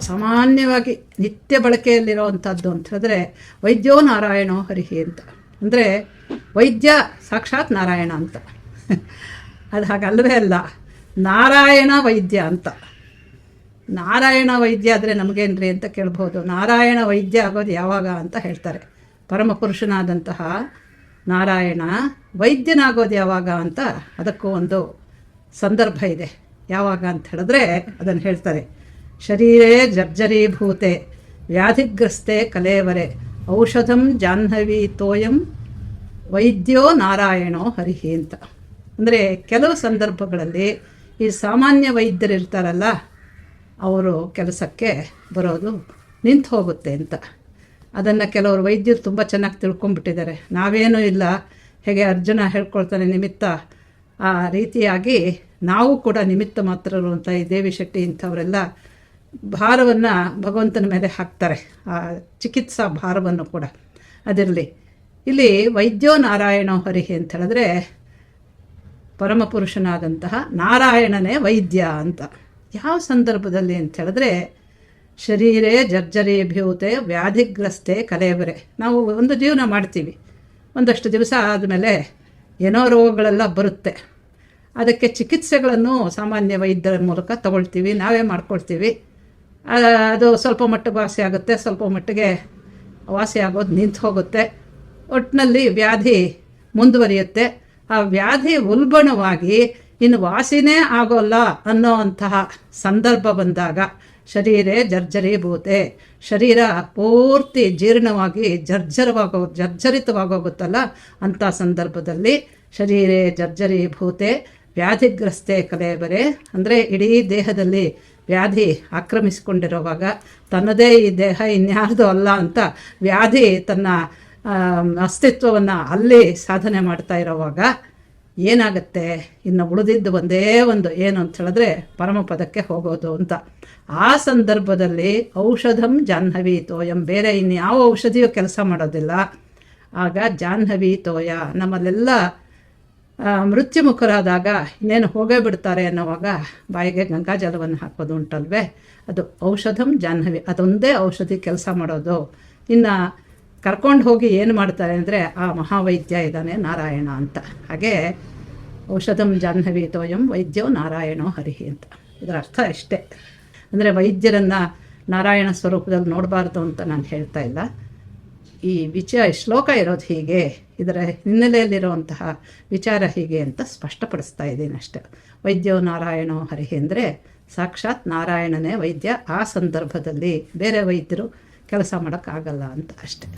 ಸಾಮಾನ್ಯವಾಗಿ ನಿತ್ಯ ಬಳಕೆಯಲ್ಲಿರುವಂಥದ್ದು ಅಂತ ಹೇಳಿದ್ರೆ ವೈದ್ಯೋ ನಾರಾಯಣೋ ಹರಿಹಿ ಅಂತ. ಅಂದರೆ ವೈದ್ಯ ಸಾಕ್ಷಾತ್ ನಾರಾಯಣ ಅಂತ. ಅದು ಹಾಗಲ್ಲವೇ ಅಲ್ಲ. ನಾರಾಯಣ ವೈದ್ಯ ಅಂತ. ನಾರಾಯಣ ವೈದ್ಯ ಆದರೆ ನಮಗೇನ್ರಿ ಅಂತ ಕೇಳ್ಬೋದು ನಾರಾಯಣ ವೈದ್ಯ ಆಗೋದು ಯಾವಾಗ ಅಂತ ಹೇಳ್ತಾರೆ. ಪರಮಪುರುಷನಾದಂತಹ ನಾರಾಯಣ ವೈದ್ಯನಾಗೋದು ಯಾವಾಗ ಅಂತ ಅದಕ್ಕೂ ಒಂದು ಸಂದರ್ಭ ಇದೆ. ಯಾವಾಗ ಅಂತ ಹೇಳಿದ್ರೆ ಅದನ್ನು ಹೇಳ್ತಾರೆ. ಶರೀರೇ ಜರ್ಜರೀಭೂತೆ, ವ್ಯಾಧಿಗ್ರಸ್ತೆ ಕಲೇವರೆ, ಔಷಧಂ ಜಾಹ್ನವಿ ತೋಯಂ ವೈದ್ಯೋ ನಾರಾಯಣೋ ಹರಿಹಿ ಅಂತ. ಅಂದರೆ ಕೆಲವು ಸಂದರ್ಭಗಳಲ್ಲಿ ಈ ಸಾಮಾನ್ಯ ವೈದ್ಯರಿರ್ತಾರಲ್ಲ, ಅವರು ಕೆಲಸಕ್ಕೆ ಬರೋದು ನಿಂತು ಹೋಗುತ್ತೆ ಅಂತ. ಅದನ್ನು ಕೆಲವರು ವೈದ್ಯರು ತುಂಬ ಚೆನ್ನಾಗಿ ತಿಳ್ಕೊಂಬಿಟ್ಟಿದ್ದಾರೆ ನಾವೇನೂ ಇಲ್ಲ, ಹೇಗೆ ಅರ್ಜುನ ಹೇಳ್ಕೊಳ್ತಾನೆ ನಿಮಿತ್ತ, ಆ ರೀತಿಯಾಗಿ ನಾವು ಕೂಡ ನಿಮಿತ್ತ ಮಾತ್ರರು ಅಂತ ಈ ದೇವಿ ಶೆಟ್ಟಿ ಇಂಥವರೆಲ್ಲ ಭಾರವನ್ನು ಭಗವಂತನ ಮೇಲೆ ಹಾಕ್ತಾರೆ. ಆ ಚಿಕಿತ್ಸಾ ಭಾರವನ್ನು ಕೂಡ. ಅದಿರಲಿ. ಇಲ್ಲಿ ವೈದ್ಯೋ ನಾರಾಯಣೋ ಹರಿಹಿ ಅಂತ ಹೇಳಿದ್ರೆ ಪರಮಪುರುಷನಾದಂತಹ ನಾರಾಯಣನೇ ವೈದ್ಯ ಅಂತ. ಯಾವ ಸಂದರ್ಭದಲ್ಲಿ ಅಂತ ಹೇಳಿದ್ರೆ ಶರೀರೇ ಜರ್ಜರೀಭ್ಯೂತೆ ವ್ಯಾಧಿಗ್ರಸ್ತೆ ಕಲೆಬರೆ ನಾವು ಒಂದು ಜೀವನ ಮಾಡ್ತೀವಿ. ಒಂದಷ್ಟು ದಿವಸ ಆದಮೇಲೆ ಏನೋ ರೋಗಗಳೆಲ್ಲ ಬರುತ್ತೆ. ಅದಕ್ಕೆ ಚಿಕಿತ್ಸೆಗಳನ್ನು ಸಾಮಾನ್ಯ ವೈದ್ಯರ ಮೂಲಕ ತಗೊಳ್ತೀವಿ. ನಾವೇ ಮಾಡ್ಕೊಳ್ತೀವಿ. ಅದು ಸ್ವಲ್ಪ ಮಟ್ಟಿಗೆ ವಾಸಿ ಆಗುತ್ತೆ. ಸ್ವಲ್ಪ ಮಟ್ಟಿಗೆ ವಾಸಿ ಆಗೋದು ನಿಂತು ಹೋಗುತ್ತೆ. ಒಟ್ಟಿನಲ್ಲಿ ವ್ಯಾಧಿ ಮುಂದುವರಿಯುತ್ತೆ. ಆ ವ್ಯಾಧಿ ಉಲ್ಬಣವಾಗಿ ಇನ್ನು ವಾಸಿನೇ ಆಗೋಲ್ಲ ಅನ್ನೋ ಅಂತಹ ಸಂದರ್ಭ ಬಂದಾಗ ಶರೀರೇ ಜರ್ಜರೀಭೂತೆ. ಶರೀರ ಪೂರ್ತಿ ಜೀರ್ಣವಾಗಿ ಜರ್ಜರವಾಗೋ, ಜರ್ಜರಿತವಾಗೋಗುತ್ತಲ್ಲ ಅಂಥ ಸಂದರ್ಭದಲ್ಲಿ ಶರೀರೇ ಜರ್ಜರೀಭೂತೆ. ವ್ಯಾಧಿಗ್ರಸ್ತೆ ಕಲೆಬರೆ. ಅಂದರೆ ಇಡೀ ದೇಹದಲ್ಲಿ ವ್ಯಾಧಿ ಆಕ್ರಮಿಸಿಕೊಂಡಿರುವಾಗ ತನ್ನದೇ ಈ ದೇಹ ಇನ್ಯಾರ್ದು ಅಲ್ಲ ಅಂತ ವ್ಯಾಧಿ ತನ್ನ ಅಸ್ತಿತ್ವವನ್ನು ಅಲ್ಲಿ ಸಾಧನೆ ಮಾಡ್ತಾ ಇರೋವಾಗ ಏನಾಗುತ್ತೆ? ಇನ್ನು ಉಳಿದಿದ್ದು ಒಂದೇ ಒಂದು ಏನು ಅಂತ ಹೇಳಿದ್ರೆ ಪರಮಪದಕ್ಕೆ ಹೋಗೋದು ಅಂತ. ಆ ಸಂದರ್ಭದಲ್ಲಿ ಔಷಧಂ ಜಾಹ್ನವಿ ತೋಯಂ ಬೇರೆ ಇನ್ಯಾವ ಔಷಧಿಯೂ ಕೆಲಸ ಮಾಡೋದಿಲ್ಲ. ಆಗ ಜಾಹ್ನವಿ ತೋಯ ನಮ್ಮಲ್ಲೆಲ್ಲ ಮೃತ್ಯುಮುಖರಾದಾಗ ಇನ್ನೇನು ಹೋಗೇ ಬಿಡ್ತಾರೆ ಅನ್ನೋವಾಗ ಬಾಯಿಗೆ ಗಂಗಾಜಲವನ್ನು ಹಾಕೋದು ಉಂಟಲ್ವೇ? ಅದು ಔಷಧಂ ಜಾಹ್ನವಿ. ಅದೊಂದೇ ಔಷಧಿ ಕೆಲಸ ಮಾಡೋದು. ಇನ್ನು ಕರ್ಕೊಂಡು ಹೋಗಿ ಏನು ಮಾಡ್ತಾರೆ ಅಂದರೆ ಆ ಮಹಾವೈದ್ಯ ಇದ್ದಾನೆ ನಾರಾಯಣ ಅಂತ. ಹಾಗೆ ಔಷಧಂ ಜಾಹ್ನವಿ ತೋಯಂ ವೈದ್ಯೋ ನಾರಾಯಣೋ ಹರಿಹಿ ಅಂತ. ಇದರ ಅರ್ಥ ಇಷ್ಟೇ. ಅಂದರೆ ವೈದ್ಯರನ್ನು ನಾರಾಯಣ ಸ್ವರೂಪದಲ್ಲಿ ನೋಡಬಾರ್ದು ಅಂತ ನಾನು ಹೇಳ್ತಾ ಇಲ್ಲ. ಈ ವಿಚಾರ ಶ್ಲೋಕ ಇರೋದು ಹೀಗೆ, ಇದರ ಹಿನ್ನೆಲೆಯಲ್ಲಿರುವಂತಹ ವಿಚಾರ ಹೀಗೆ ಅಂತ ಸ್ಪಷ್ಟಪಡಿಸ್ತಾ ಇದ್ದೀನಿ ಅಷ್ಟೆ. ವೈದ್ಯೋ ನಾರಾಯಣೋ ಹರಿ ಅಂದರೆ ಸಾಕ್ಷಾತ್ ನಾರಾಯಣನೇ ವೈದ್ಯ ಆ ಸಂದರ್ಭದಲ್ಲಿ ಬೇರೆ ವೈದ್ಯರು ಕೆಲಸ ಮಾಡೋಕ್ಕಾಗಲ್ಲ ಅಂತ ಅಷ್ಟೆ.